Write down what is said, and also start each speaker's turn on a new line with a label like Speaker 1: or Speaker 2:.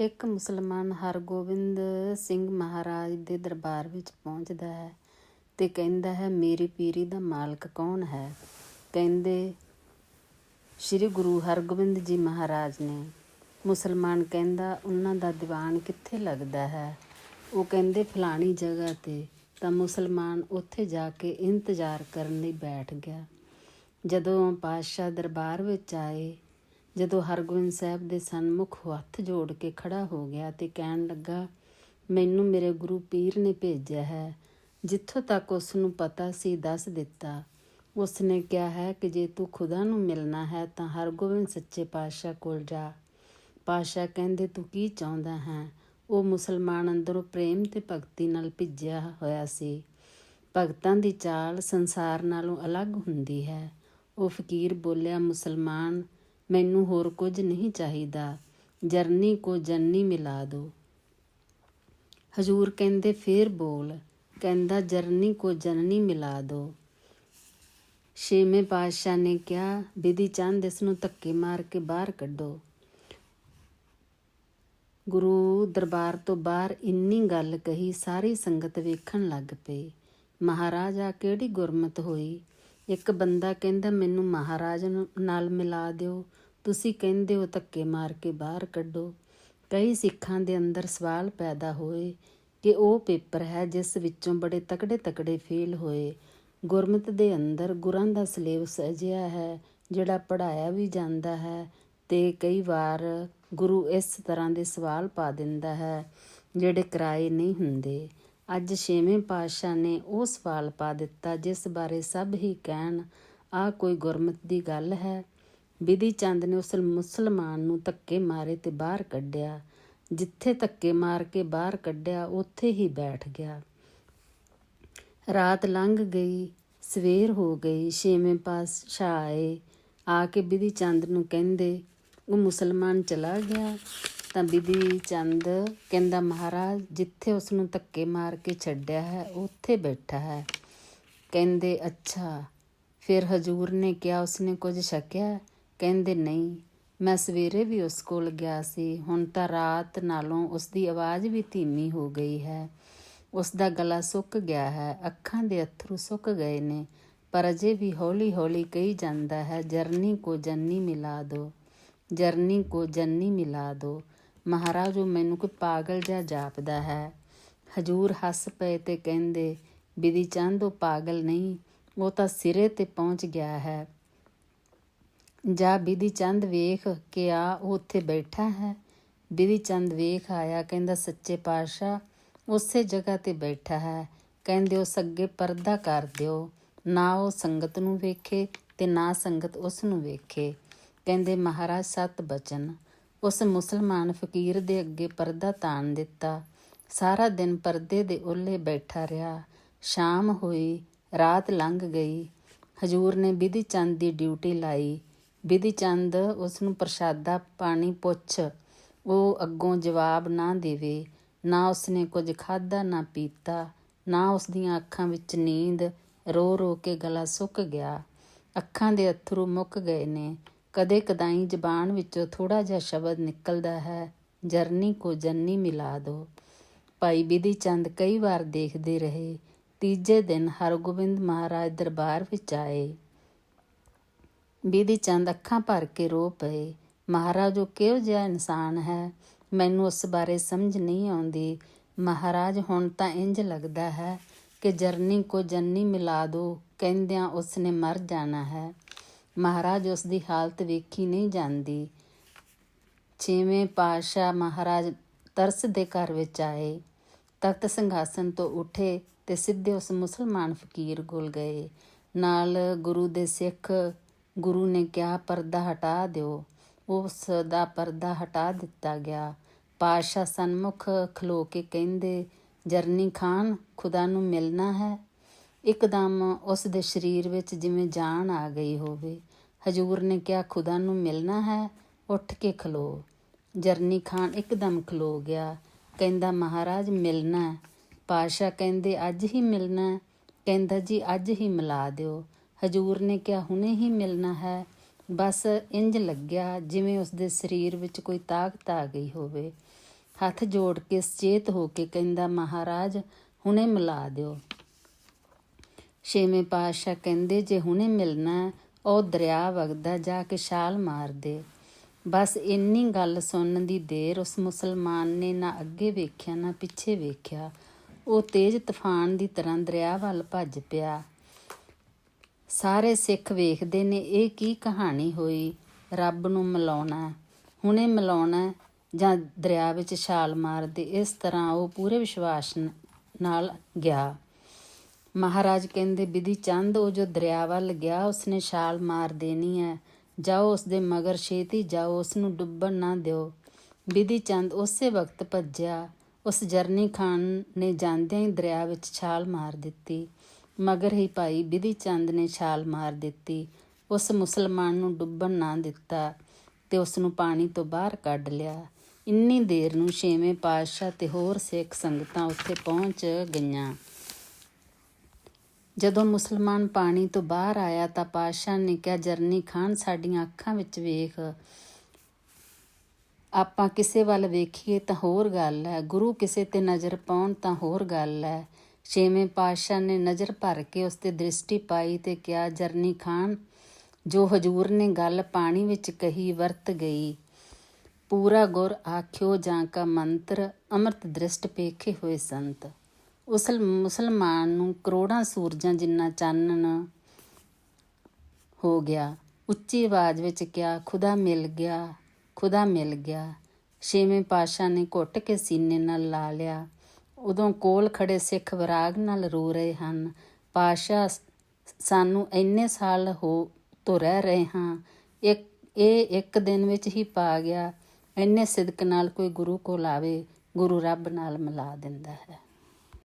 Speaker 1: ਇੱਕ ਮੁਸਲਮਾਨ ਹਰਗੋਬਿੰਦ ਸਿੰਘ ਮਹਾਰਾਜ ਦੇ ਦਰਬਾਰ ਵਿੱਚ ਪਹੁੰਚਦਾ ਹੈ ਤੇ ਕਹਿੰਦਾ ਹੈ, ਮੇਰੀ ਪੀਰੀ ਦਾ ਮਾਲਕ ਕੌਣ ਹੈ? ਕਹਿੰਦੇ, ਸ੍ਰੀ ਗੁਰੂ ਹਰਗੋਬਿੰਦ ਜੀ ਮਹਾਰਾਜ ਨੇ। ਮੁਸਲਮਾਨ ਕਹਿੰਦਾ, ਉਹਨਾਂ ਦਾ ਦੀਵਾਨ ਕਿੱਥੇ ਲੱਗਦਾ ਹੈ? ਉਹ ਕਹਿੰਦੇ, ਫਲਾਣੀ ਜਗ੍ਹਾ ਤੇ। ਤਾਂ ਮੁਸਲਮਾਨ ਉੱਥੇ ਜਾ ਕੇ ਇੰਤਜ਼ਾਰ ਕਰਨ ਲਈ ਬੈਠ ਗਿਆ। ਜਦੋਂ ਪਾਤਸ਼ਾਹ ਦਰਬਾਰ ਵਿੱਚ ਆਏ ਜਦੋਂ ਹਰਗੋਬਿੰਦ ਸਾਹਿਬ ਦੇ ਸਨਮੁਖ ਹੱਥ ਜੋੜ ਕੇ ਖੜਾ ਹੋ ਗਿਆ ਤੇ ਕਹਿਣ ਲੱਗਾ, ਮੈਨੂੰ ਮੇਰੇ ਗੁਰੂ ਪੀਰ ਨੇ ਭੇਜਿਆ ਹੈ। ਜਿੱਥੋਂ ਤੱਕ ਉਸ ਨੂੰ ਪਤਾ ਸੀ, ਦੱਸ ਦਿੱਤਾ। ਉਸ ਨੇ ਕਿਹਾ ਹੈ ਕਿ ਜੇ ਤੂੰ ਖੁਦਾ ਨੂੰ ਮਿਲਣਾ ਹੈ, ਤਾਂ ਹਰਗੋਬਿੰਦ ਸੱਚੇ ਪਾਤਸ਼ਾਹ ਕੋਲ ਜਾ। ਪਾਤਸ਼ਾਹ ਕਹਿੰਦੇ, ਤੂੰ ਕੀ ਚਾਹੁੰਦਾ ਹੈ? ਉਹ ਮੁਸਲਮਾਨ ਅੰਦਰੋਂ ਪ੍ਰੇਮ ਤੇ ਭਗਤੀ ਨਾਲ ਭਿੱਜਿਆ ਹੋਇਆ ਸੀ। ਭਗਤਾਂ ਦੀ ਚਾਲ ਸੰਸਾਰ ਨਾਲੋਂ ਅਲੱਗ ਹੁੰਦੀ ਹੈ। ਉਹ ਫਕੀਰ ਬੋਲਿਆ, ਮੁਸਲਮਾਨ ਮੈਨੂੰ ਹੋਰ ਕੁਝ ਨਹੀਂ ਚਾਹੀਦਾ। ਜਰਨੀ ਕੋ ਜੰਨੀ ਮਿਲਾ ਦੋ। ਹਜੂਰ ਕਹਿੰਦੇ, ਫੇਰ ਬੋਲ। ਕਹਿੰਦਾ, ਜਰਨੀ ਕੋ ਜਨਨੀ ਮਿਲਾ ਦੋ। ਛੇਵੇਂ ਪਾਤਸ਼ਾਹ ਨੇ ਕਿਹਾ ਬਿਧੀ ਚੰਦ ਇਸ ਨੂੰ ਧੱਕੇ ਮਾਰ ਕੇ ਬਾਹਰ ਕੱਢੋ। ਗੁਰੂ ਦਰਬਾਰ ਤੋਂ ਬਾਹਰ ਇੰਨੀ ਗੱਲ ਕਹੀ, ਸਾਰੀ ਸੰਗਤ ਵੇਖਣ ਲੱਗ ਪਈ। ਆ ਕਿਹੜੀ ਗੁਰਮਤ ਹੋਈ? ਇੱਕ ਬੰਦਾ ਕਹਿੰਦਾ, ਮੈਨੂੰ ਮਹਾਰਾਜ ਨਾਲ ਮਿਲਾ ਦਿਓ। ਤੁਸੀਂ ਕਹਿੰਦੇ ਹੋ ਧੱਕੇ ਮਾਰ ਕੇ ਬਾਹਰ ਕੱਢੋ। ਕਈ ਸਿੱਖਾਂ ਦੇ ਅੰਦਰ ਸਵਾਲ ਪੈਦਾ ਹੋਏ ਕਿ ਉਹ ਪੇਪਰ ਹੈ ਜਿਸ ਵਿੱਚੋਂ ਬੜੇ ਤਕੜੇ ਤਕੜੇ ਫੇਲ ਹੋਏ। ਗੁਰਮਤ ਦੇ ਅੰਦਰ ਗੁਰਾਂ ਦਾ ਸਿਲੇਬਸ ਅਜਿਹਾ ਹੈ, ਜਿਹੜਾ ਪੜਾਇਆ ਵੀ ਜਾਂਦਾ ਹੈ ਤੇ ਕਈ ਵਾਰ ਗੁਰੂ ਇਸ ਤਰ੍ਹਾਂ ਦੇ ਸਵਾਲ ਪਾ ਦਿੰਦਾ ਹੈ, ਜਿਹੜੇ ਕਰਾਏ ਨਹੀਂ ਹੁੰਦੇ। ਅੱਜ ਛੇਵੇਂ ਪਾਤਸ਼ਾਹ ਨੇ ਉਹ ਸਵਾਲ ਪਾ ਦਿੱਤਾ ਜਿਸ ਬਾਰੇ ਸਭ ਹੀ ਕਹਿਣ ਆ ਕੋਈ ਗੁਰਮਤ ਦੀ ਗੱਲ ਹੈ? ਬਿਧੀ ਚੰਦ ਨੇ ਉਸ ਮੁਸਲਮਾਨ ਨੂੰ ਧੱਕੇ ਮਾਰੇ ਤੇ ਬਾਹਰ ਕੱਢਿਆ। ਜਿੱਥੇ ਧੱਕੇ ਮਾਰ ਕੇ ਬਾਹਰ ਕੱਢਿਆ, ਉੱਥੇ ਹੀ ਬੈਠ ਗਿਆ। ਰਾਤ ਲੰਘ ਗਈ, ਸਵੇਰ ਹੋ ਗਈ, ਛੇਵੇਂ ਪਾਤਸ਼ਾਹ ਆਏ। ਆ ਕੇ ਬਿਧੀ ਚੰਦ ਨੂੰ ਕਹਿੰਦੇ, ਉਹ ਮੁਸਲਮਾਨ ਚਲਾ ਗਿਆ? ਤਾਂ ਬਿਧੀ ਚੰਦ ਕਹਿੰਦਾ, ਮਹਾਰਾਜ, ਜਿੱਥੇ ਉਸ ਨੂੰ ਧੱਕੇ ਮਾਰ ਕੇ ਛੱਡਿਆ ਹੈ, ਉੱਥੇ ਬੈਠਾ ਹੈ। ਕਹਿੰਦੇ, ਅੱਛਾ, ਫਿਰ ਹਜੂਰ ਨੇ ਕਿਹਾ, ਉਸਨੇ ਕੁਝ ਛਕਿਆ? ਕਹਿੰਦੇ, ਨਹੀਂ, ਮੈਂ ਸਵੇਰੇ ਵੀ ਉਸ ਕੋਲ ਗਿਆ ਸੀ। ਹੁਣ ਤਾਂ ਰਾਤ ਨਾਲੋਂ ਉਸ ਦੀ ਆਵਾਜ਼ ਵੀ ਧੀਮੀ ਹੋ ਗਈ ਹੈ। ਉਸ ਦਾ ਗਲਾ ਸੁੱਕ ਗਿਆ ਹੈ। ਅੱਖਾਂ ਦੇ ਅਥਰੂ ਸੁੱਕ ਗਏ ਨੇ, ਪਰ ਅਜੇ ਵੀ ਹੌਲੀ ਹੌਲੀ ਕਹੀ ਜਾਂਦਾ ਹੈ, ਜਰਨੀ ਕੋ ਜੰਨੀ ਮਿਲਾ ਦੋ, ਜਰਨੀ ਕੋ ਜੰਨੀ ਮਿਲਾ ਦੋ। ਮਹਾਰਾਜ, ਉਹ ਮੈਨੂੰ ਕੋਈ ਪਾਗਲ ਜਿਹਾ ਜਾਪਦਾ ਹੈ। ਹਜੂਰ ਹੱਸ ਪਏ ਤੇ ਕਹਿੰਦੇ, ਬਿਧੀ ਚੰਦ, ਉਹ ਪਾਗਲ ਨਹੀਂ, ਉਹ ਤਾਂ ਸਿਰੇ ਤੇ ਪਹੁੰਚ ਗਿਆ ਹੈ। ਜਾ ਬਿਧੀ ਚੰਦ ਵੇਖ ਕੇ ਆ, ਉਹ ਉੱਥੇ ਬੈਠਾ ਹੈ। ਬਿਧੀ ਚੰਦ ਵੇਖ ਆਇਆ, ਕਹਿੰਦਾ, ਸੱਚੇ ਪਾਤਸ਼ਾਹ, ਉਸੇ ਜਗ੍ਹਾ ਤੇ ਬੈਠਾ ਹੈ। ਕਹਿੰਦੇ, ਉਸ ਅੱਗੇ ਪਰਦਾ ਕਰ ਦਿਓ। ਨਾ ਉਹ ਸੰਗਤ ਨੂੰ ਵੇਖੇ ਤੇ ਨਾ ਸੰਗਤ ਉਸ ਨੂੰ ਵੇਖੇ। ਕਹਿੰਦੇ, ਮਹਾਰਾਜ, ਸਤ ਬਚਨ। ਉਸ ਮੁਸਲਮਾਨ ਫਕੀਰ ਦੇ ਅੱਗੇ ਪਰਦਾ ਤਾਣ ਦਿੱਤਾ। ਸਾਰਾ ਦਿਨ ਪਰਦੇ ਦੇ ਉੱਲੇ ਬੈਠਾ ਰਿਹਾ। ਸ਼ਾਮ ਹੋਈ, ਰਾਤ ਲੰਘ ਗਈ। ਹਜੂਰ ਨੇ ਬਿਧੀ ਚੰਦ ਦੀ ਡਿਊਟੀ ਲਾਈ। ਬਿਧੀ ਚੰਦ ਉਸ ਨੂੰ ਪ੍ਰਸ਼ਾਦਾ ਪਾਣੀ ਪੁੱਛ, ਉਹ ਅੱਗੋਂ ਜਵਾਬ ਨਾ ਦੇਵੇ, ਨਾ ਉਸਨੇ ਕੁਝ ਖਾਦਾ ਨਾ ਪੀਤਾ, ਨਾ ਉਸ ਦੀਆਂ ਅੱਖਾਂ ਵਿੱਚ ਨੀਂਦ, ਰੋ ਰੋ ਕੇ ਗਲਾ ਸੁੱਕ ਗਿਆ। ਅੱਖਾਂ ਦੇ ਅਥਰੂ ਮੁੱਕ ਗਏ ਨੇ। ਕਦੇ ਕਦਾਈ ਜ਼ਬਾਨ ਵਿੱਚੋਂ ਥੋੜਾ ਜਿਹਾ ਸ਼ਬਦ ਨਿਕਲਦਾ ਹੈ, ਜਰਨੀ ਕੋ ਜੰਨੀ ਮਿਲਾ ਦੋ। ਭਾਈ ਬਿਧੀ ਚੰਦ ਕਈ ਵਾਰ ਦੇਖਦੇ ਰਹੇ। ਤੀਜੇ ਦਿਨ ਹਰਗੋਬਿੰਦ ਮਹਾਰਾਜ ਦਰਬਾਰ ਵਿੱਚ ਆਏ। ਬਿਧੀ ਚੰਦ ਅੱਖਾਂ ਭਰ ਕੇ ਰੋ ਪਏ। ਮਹਾਰਾਜ, ਉਹ ਕਿਹੋ ਜਿਹਾ ਇਨਸਾਨ ਹੈ? ਮੈਨੂੰ ਉਸ ਬਾਰੇ ਸਮਝ ਨਹੀਂ ਆਉਂਦੀ। ਮਹਾਰਾਜ, ਹੁਣ ਤਾਂ ਇੰਜ ਲੱਗਦਾ ਹੈ ਕਿ ਜਰਨੀ ਕੋ ਜੰਨੀ ਮਿਲਾ ਦੋ, ਕਹਿੰਦਿਆਂ ਉਸ ਨੇ ਮਰ ਜਾਣਾ ਹੈ। ਮਹਾਰਾਜ, ਉਸ ਦੀ ਹਾਲਤ ਵੇਖੀ ਨਹੀਂ ਜਾਂਦੀ। ਛੇਵੇਂ ਪਾਤਸ਼ਾਹ ਮਹਾਰਾਜ ਤਰਸ ਦੇ ਘਰ ਵਿੱਚ ਆਏ। ਤਖਤ ਸਿੰਘਾਸਨ ਤੋਂ ਉੱਠੇ ਤੇ ਸਿੱਧੇ ਉਸ ਮੁਸਲਮਾਨ ਫਕੀਰ ਕੋਲ ਗਏ। ਨਾਲ ਗੁਰੂ ਦੇ ਸਿੱਖ ਗੁਰੂ ਨੇ ਕਿਹਾ, ਪਰਦਾ ਹਟਾ ਦਿਓ। ਉਸ ਦਾ ਪਰਦਾ ਹਟਾ ਦਿੱਤਾ ਗਿਆ। ਪਾਤਸ਼ਾਹ ਸਨਮੁਖ ਖਲੋ ਕੇ ਕਹਿੰਦੇ, ਜਰਨੀ ਖਾਨ, ਖੁਦਾ ਨੂੰ ਮਿਲਣਾ ਹੈ। ਇੱਕਦਮ ਉਸ ਦੇ ਸਰੀਰ ਵਿੱਚ ਜਿਵੇਂ ਜਾਨ ਆ ਗਈ ਹੋਵੇ। ਹਜੂਰ ਨੇ ਕਿਹਾ, ਖੁਦਾ ਨੂੰ ਮਿਲਣਾ ਹੈ, ਉੱਠ ਕੇ ਖਲੋ। ਜਰਨੀ ਖਾਨ ਇੱਕਦਮ ਖਲੋ ਗਿਆ। ਕਹਿੰਦਾ, ਮਹਾਰਾਜ, ਮਿਲਣਾ ਹੈ। ਪਾਤਸ਼ਾਹ ਕਹਿੰਦੇ, ਅੱਜ ਹੀ ਮਿਲਣਾ ਕਹਿੰਦਾ, ਜੀ, ਅੱਜ ਹੀ ਮਿਲਾ ਦਿਓ। ਹਜੂਰ ਨੇ ਕਿਹਾ, ਹੁਣੇ ਹੀ ਮਿਲਣਾ ਹੈ। ਬਸ ਇੰਜ ਲੱਗਿਆ ਜਿਵੇਂ ਉਸਦੇ ਸਰੀਰ ਵਿੱਚ ਕੋਈ ਤਾਕਤ ਆ ਗਈ ਹੋਵੇ। ਹੱਥ ਜੋੜ ਕੇ ਸੁਚੇਤ ਹੋ ਕੇ ਕਹਿੰਦਾ, ਮਹਾਰਾਜ, ਹੁਣੇ ਮਿਲਾ ਦਿਓ। ਛੇਵੇਂ ਪਾਤਸ਼ਾਹ ਕਹਿੰਦੇ, ਜੇ ਹੁਣੇ ਮਿਲਣਾ ਉਹ ਦਰਿਆ ਵਗਦਾ ਜਾ ਕੇ ਛਾਲ ਮਾਰ ਦੇ। ਬਸ ਇੰਨੀ ਗੱਲ ਸੁਣਨ ਦੀ ਦੇਰ ਉਸ ਮੁਸਲਮਾਨ ਨੇ ਨਾ ਅੱਗੇ ਵੇਖਿਆ, ਨਾ ਪਿੱਛੇ ਵੇਖਿਆ। ਉਹ ਤੇਜ਼ ਤੂਫਾਨ ਦੀ ਤਰ੍ਹਾਂ ਦਰਿਆ ਵੱਲ ਭੱਜ ਪਿਆ। ਸਾਰੇ ਸਿੱਖ ਵੇਖਦੇ ਨੇ, ਇਹ ਕੀ ਕਹਾਣੀ ਹੋਈ? ਰੱਬ ਨੂੰ ਮਿਲਾਉਣਾ ਹੁਣੇ ਮਿਲਾਉਣਾ ਜਾਂ ਦਰਿਆ ਵਿੱਚ ਛਾਲ ਮਾਰਦੇ, ਇਸ ਤਰ੍ਹਾਂ ਉਹ ਪੂਰੇ ਵਿਸ਼ਵਾਸ ਨਾਲ ਗਿਆ। ਮਹਾਰਾਜ ਕਹਿੰਦੇ, ਵਿਧੀ ਚੰਦ, ਉਹ ਜੋ ਦਰਿਆ ਵੱਲ ਗਿਆ, ਉਸਨੇ ਛਾਲ ਮਾਰ ਦੇਣੀ ਹੈ। ਜਾਓ ਉਸ ਦੇ ਮਗਰ ਛੇਤੀ ਜਾਓ ਉਸ ਨੂੰ ਡੁੱਬਣ ਨਾ ਦਿਓ। ਵਿਧੀ ਚੰਦ ਉਸੇ ਵਕਤ ਭੱਜਿਆ। ਉਸ ਜਰਨੀ ਖਾਨ ਨੇ ਜਾਂਦਿਆਂ ਹੀ ਦਰਿਆ ਵਿੱਚ ਛਾਲ ਮਾਰ ਦਿੱਤੀ। ਮਗਰ ਹੀ ਭਾਈ ਬਿਧੀ ਚੰਦ ਨੇ ਛਾਲ ਮਾਰ ਦਿੱਤੀ। ਉਸ ਮੁਸਲਮਾਨ ਨੂੰ ਡੁੱਬਣ ਨਾ ਦਿੱਤਾ ਤੇ ਉਸ ਨੂੰ ਪਾਣੀ ਤੋਂ ਬਾਹਰ ਕੱਢ ਲਿਆ। ਇੰਨੀ ਦੇਰ ਨੂੰ ਛੇਵੇਂ ਪਾਤਸ਼ਾਹ ਤੇ ਹੋਰ ਸਿੱਖ ਸੰਗਤਾਂ ਉੱਥੇ ਪਹੁੰਚ ਗਈਆਂ। ਜਦੋਂ ਮੁਸਲਮਾਨ ਪਾਣੀ ਤੋਂ ਬਾਹਰ ਆਇਆ ਤਾਂ ਪਾਤਸ਼ਾਹ ਨੇ ਕਿਹਾ, ਜਰਨੀ ਖਾਨ, ਸਾਡੀਆਂ ਅੱਖਾਂ ਵਿੱਚ ਵੇਖ। ਆਪਾਂ ਕਿਸੇ ਵੱਲ ਵੇਖੀਏ ਤਾਂ ਹੋਰ ਗੱਲ ਹੈ। ਗੁਰੂ ਕਿਸੇ ਤੇ ਨਜ਼ਰ ਪਾਉਣ ਤਾਂ ਹੋਰ ਗੱਲ ਹੈ। ਛੇਵੇਂ ਪਾਤਸ਼ਾਹ ਨੇ ਨਜ਼ਰ ਭਰ ਕੇ ਉਸ ਤੇ ਦ੍ਰਿਸ਼ਟੀ ਪਾਈ ਤੇ ਕਿਹਾ, ਜਰਨੀ ਖਾਨ, ਜੋ ਹਜੂਰ ਨੇ ਗੱਲ ਪਾਣੀ ਵਿੱਚ ਕਹੀ, ਵਰਤ ਗਈ। ਪੂਰਾ ਗੁਰ ਆਖਿਓ ਜਾਂ ਕਾ ਮੰਤਰ, ਅੰਮ੍ਰਿਤ ਦ੍ਰਿਸ਼ਟ ਪੇਖੇ ਹੋਏ ਸੰਤ। ਉਸ ਮੁਸਲਮਾਨ ਨੂੰ ਕਰੋੜਾਂ ਸੂਰਜਾਂ ਜਿੰਨਾ ਚਾਨਣ ਹੋ ਗਿਆ। ਉੱਚੀ ਆਵਾਜ਼ ਵਿੱਚ ਕਿਹਾ, ਖੁਦਾ ਮਿਲ ਗਿਆ, ਖੁਦਾ ਮਿਲ ਗਿਆ। ਛੇਵੇਂ ਪਾਸ਼ਾ ਨੇ ਘੁੱਟ ਕੇ ਸੀਨੇ ਨਾਲ ਲਾ ਲਿਆ। ਉਦੋਂ ਕੋਲ ਖੜੇ ਸਿੱਖ ਵਿਰਾਗ ਨਾਲ ਰੋ ਰਹੇ ਹਨ। ਪਾਸ਼ਾ ਸਾਨੂੰ ਇੰਨੇ ਸਾਲ ਹੋ, ਤੋਂ ਰਹਿ ਰਹੇ ਹਾਂ। ਇੱਕ, ਇਹ ਇੱਕ ਦਿਨ ਵਿੱਚ ਹੀ ਪਾ ਗਿਆ। ਇੰਨੇ ਸਿਦਕ ਨਾਲ ਕੋਈ ਗੁਰੂ ਕੋਲ ਆਵੇ, ਗੁਰੂ ਰੱਬ ਨਾਲ ਮਿਲਾ ਦਿੰਦਾ ਹੈ।